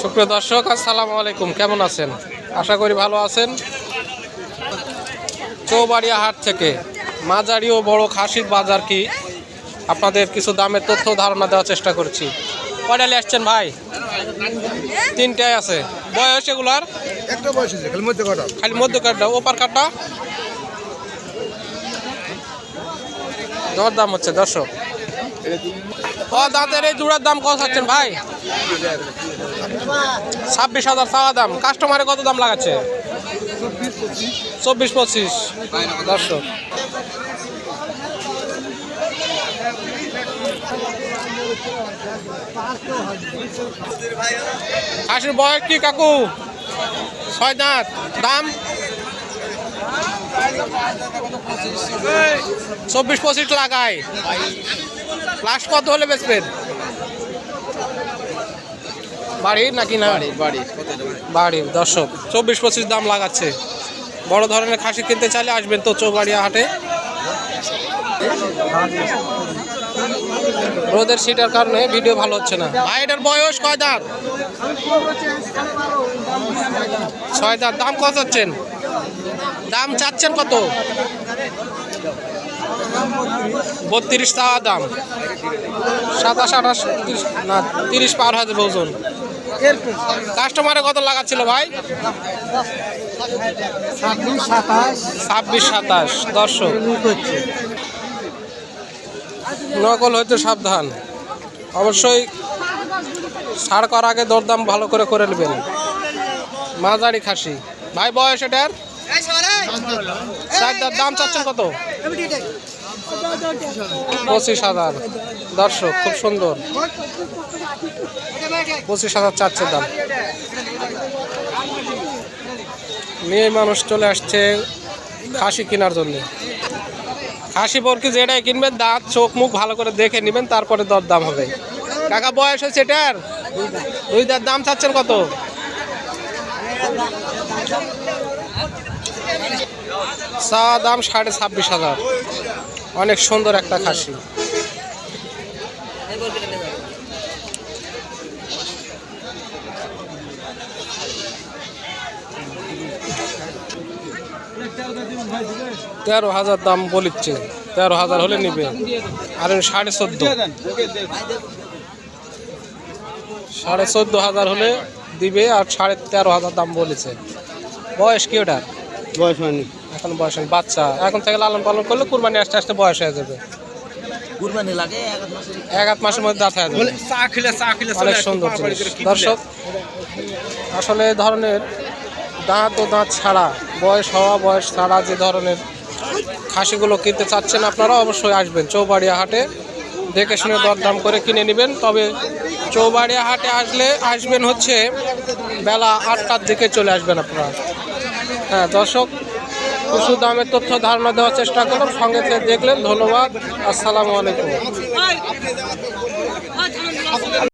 সুপ্রিয় দর্শক আসসালামু আলাইকুম। কেমন আছেন? আশা করি ভালো আছেন। চৌবাড়িয়া হাট থেকে মাঝারি ও বড় খাসির বাজার কি? আপনাদের কিছু দামের তথ্য ধারণা দেওয়ার চেষ্টা করছি। কয়টা নিয়ে আসছেন ভাই? তিনটায় আছে। বয়স এগুলার? একটা বয়স আছে খালি মধ্যে কটা? খালি মধ্য কাঠটা ওপার কাঠটা দর দাম হচ্ছে দর্শক। ও দাঁতের এই জোড়ার দাম কত চাচ্ছেন ভাই? ছাব্বিশ হাজার চাওয়া দাম। কাস্টমারে কত দাম লাগাচ্ছে? চব্বিশ পঁচিশ। দর্শক। খাসির বয়স কি, কাকু? ছয় দাঁত দাম? চব্বিশ পঁচিশ লাগায়। লাস্ট কত হলে বেচবেন বাড়ির নাকি না? বাড়ি বাড়ির দর্শক চব্বিশ পঁচিশ দাম লাগাচ্ছে। বড় ধরনের খাসি কিনতে চাইলে আসবেন তো চৌবাড়িয়া হাটে। রোদের সিটার কারণে ভিডিও ভালো হচ্ছে না। ভাই এটার বয়স কয় দাঁত? ছয় দাঁত দাম কত হচ্ছেন দাম চাচ্ছেন কত? বত্রিশ টাকা দাম। সাতাশ আঠাশ তিরিশ না তিরিশ পার হাজার ওজন। কাস্টমারে কত লাগাচ্ছিল ভাই? ছাব্বিশ সাতাশ। ছাব্বিশ সাতাশ। দর্শক নকল হইতে সাবধান। অবশ্যই ছাড় করার আগে দরদাম ভালো করে করে নেবেন। মাঝারি খাসি। ভাই বয়স এটার? চারটার দাম চাচ্ছেন কত? পঁচিশ হাজার। দর্শক, খুব সুন্দর। পঁচিশ হাজার চাচ্ছে দাম। মেয়ে মানুষ চলে আসছে খাসি কেনার জন্য। খাসি বরকি যেটাই কিনবেন, দাঁত, চোখ, মুখ ভালো করে দেখে নেবেন, তারপরে দর দাম হবে। কাকা, বয়স হয়েছে এটার? দুই দাঁত দাম চাচ্ছেন কত? চা দাম সাড়ে ছাব্বিশ হাজার। অনেক সুন্দর একটা খাসি। তেরো হাজার দাম বলিচ্ছে। তেরো হাজার হলে নিবে। আর সাড়ে চোদ্দ। সাড়ে চোদ্দ হাজার হলে দিবে আর সাড়ে তেরো হাজার দাম বলেছে। বয়স কি ওটা বয়স হয়নি। এখন বয়স হয়নি, বাচ্চা। এখন থেকে লালন পালন করলে কুরবানি আস্তে আস্তে বয়স হয়ে যাবে। কুরবানি লাগে এক আধ মাসের মধ্যে দাঁত হয়ে যাবে। চা খেলে চা খেলে অনেক সুন্দর দর্শক আসলে এই ধরনের দাঁত ও দাঁত ছাড়া বয়স হওয়া বয়স ছাড়া যে ধরনের খাসিগুলো কিনতে চাচ্ছেন আপনারা অবশ্যই আসবেন চৌবাড়িয়া হাটে। দেখে শুনে দরদাম করে কিনে নেবেন। তবে চৌবাড়িয়া হাটে আসলে আসবেন হচ্ছে বেলা আটটার দিকে চলে আসবেন আপনারা। হ্যাঁ দর্শক পশু দামের তথ্য ধারণা দেওয়ার চেষ্টা করলাম। সঙ্গে দেখলেন ধন্যবাদ আসসালামু আলাইকুম।